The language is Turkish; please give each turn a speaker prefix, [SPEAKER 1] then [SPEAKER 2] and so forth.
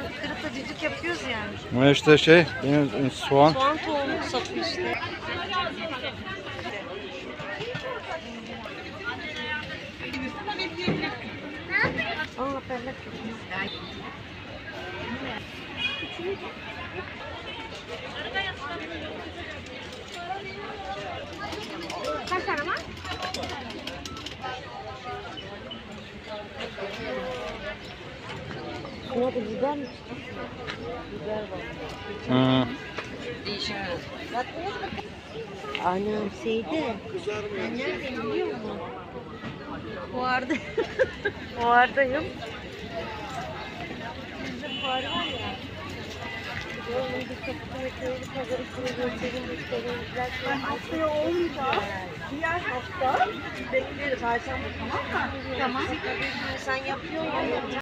[SPEAKER 1] Hemen kırıkla cücük yapıyoruz yani.
[SPEAKER 2] Bu işte şey benim soğan.
[SPEAKER 1] Soğan tohumu sapı işte. Allah bellek
[SPEAKER 3] Kaç
[SPEAKER 1] Şuna da biber mi? Biber var.
[SPEAKER 2] Hı.
[SPEAKER 1] Değişik. Anam Seydi. Ben neredeyim biliyor musun? Fuarda. Fuardayım. Bizim fuarı var ya. Onun bir kapısına köylü pazarı kurulu gösterim gösterimizler.
[SPEAKER 3] Haftaya olmayacak. Diğer hafta bekleriz. Perşembe tamam mı? Tamam.
[SPEAKER 1] Sen yapıyorsun ya.